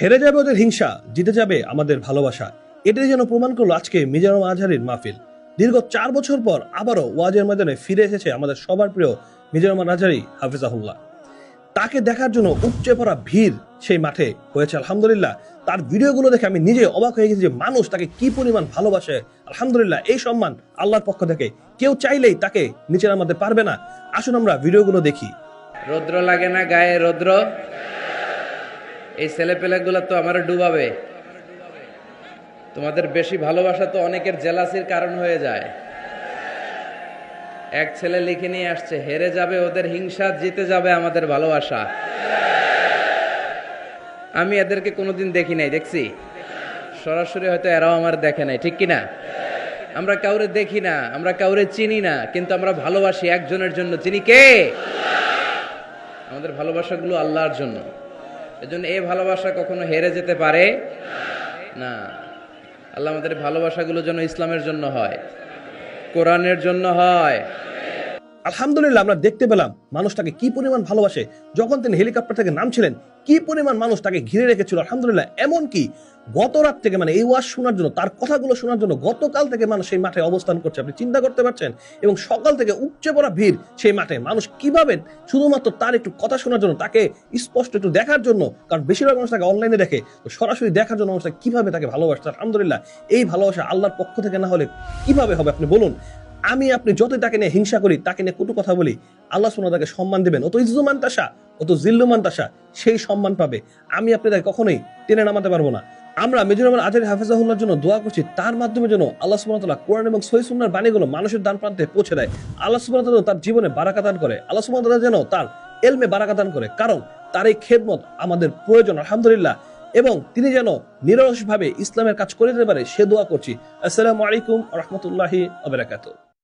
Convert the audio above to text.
হেরে যাবে ওদের হিংসা, জিতে যাবে আমাদের ভালোবাসা। এটাই যেন প্রমাণ করল আজকে মিজানুর আজহারির মাহফিল। দীর্ঘ চার বছর পর আবারও ওয়াজের ময়দানে ফিরে এসেছে আমাদের সবার প্রিয় মিজানুর আজহারি, হাফিজাহুল্লাহ। তাকে দেখার জন্য উপচে পড়া ভিড় সেই মাঠে হয়েছে, আলহামদুলিল্লাহ। তার ভিডিওগুলো দেখে আমি নিজে অবাক হয়ে গেছি যে মানুষ তাকে কি পরিমাণ ভালোবাসে। আলহামদুলিল্লাহ, এই সম্মান আল্লাহর পক্ষ থেকে। কেউ চাইলেই তাকে নিচে নামাতে পারবে না। আসুন আমরা ভিডিওগুলো দেখি। রৌদ্র লাগে না গায়ে রৌদ্র? এই ছেলে ছেলেপেলেগুলো তো আমার ডুবাবে। তোমাদের বেশি ভালোবাসা তো অনেকের জেলাসির কারণ হয়ে যায়। এক ছেলে লিখে নিয়ে আসছে, হেরে যাবে ওদের হিংসা, জিতে যাবে আমাদের ভালোবাসা। আমি এদেরকে কোনোদিন দেখি নাই, দেখছি? সরাসরি হয়তো এরাও আমার দেখে নাই, ঠিক কিনা? আমরা কাউরে দেখি না, আমরা কাউরে চিনি না, কিন্তু আমরা ভালোবাসি একজনের জন্য। চিনি কে? আমাদের ভালোবাসাগুলো আল্লাহর জন্য। এজন্য এই ভালোবাসা কখনো হেরে যেতে পারে না। আল্লাহ আমাদের ভালোবাসাগুলো যেন ইসলামের জন্য হয়, কোরআনের জন্য হয়। আলহামদুলিল্লাহ, আমরা দেখতে পেলাম মানুষ তাকে কি পরিমাণ ভালোবাসে। যখন তিনি হেলিকপ্টার থেকে নামছিলেন, কি পরিমাণ মানুষ তাকে ঘিরে রেখেছিল, আলহামদুলিল্লাহ। এমন কি গত রাত থেকে মানে এই ওয়াজ শোনার জন্য, তার কথাগুলো শোনার জন্য গতকাল থেকে মানুষ সেই মাঠে অবস্থান করছে। আপনি চিন্তা করতে পারছেন? এবং সকাল থেকে উপচে পড়া ভিড় সেই মাঠে। মানুষ কীভাবে শুধুমাত্র তার একটু কথা শোনার জন্য, তাকে স্পষ্ট একটু দেখার জন্য, কারণ বেশিরভাগ মানুষ তাকে অনলাইনে দেখে, তো সরাসরি দেখার জন্য মানুষ কীভাবে তাকে ভালোবাসছে আলহামদুলিল্লাহ। এই ভালোবাসা আল্লাহর পক্ষ থেকে না হলে কীভাবে হবে? আপনি বলুন। আমি আপনি যতই তাকে নিয়ে হিংসা করি, তাকে নিয়ে কটু কথা বলি, আল্লাহ সোনা তাকে সম্মান দিবেন। অত ইজ্জুমান তাসা অত জিল্লুমান তাসা সেই সম্মান পাবে। আমি আপনি তাকে কখনোই টেনে নামাতে পারব না। আমরা মেজুর আজহারি হাফিজাহুল্লার জন্য দোয়া করছি, তার মাধ্যমে যেন আল্লাহ সুবহানাহু কোরআন এবং সহি সুন্নাহর বাণীগুলো মানুষের দান প্রান্তে পৌঁছে দেয়। আল্লাহ সুবহানাহু তার জীবনে বারাকা দান করে। আল্লাহ সুবহানাহু যেন তার এলমে বারাকা দান করে, কারণ তার এই খেদমত আমাদের প্রয়োজন, আলহামদুলিল্লাহ। এবং তিনি যেন নিরলসভাবে ইসলামের কাজ করে দিতে পারে, সে দোয়া করছি। আসসালামু আলাইকুম রহমতুল্লাহি আবরাকাতুহ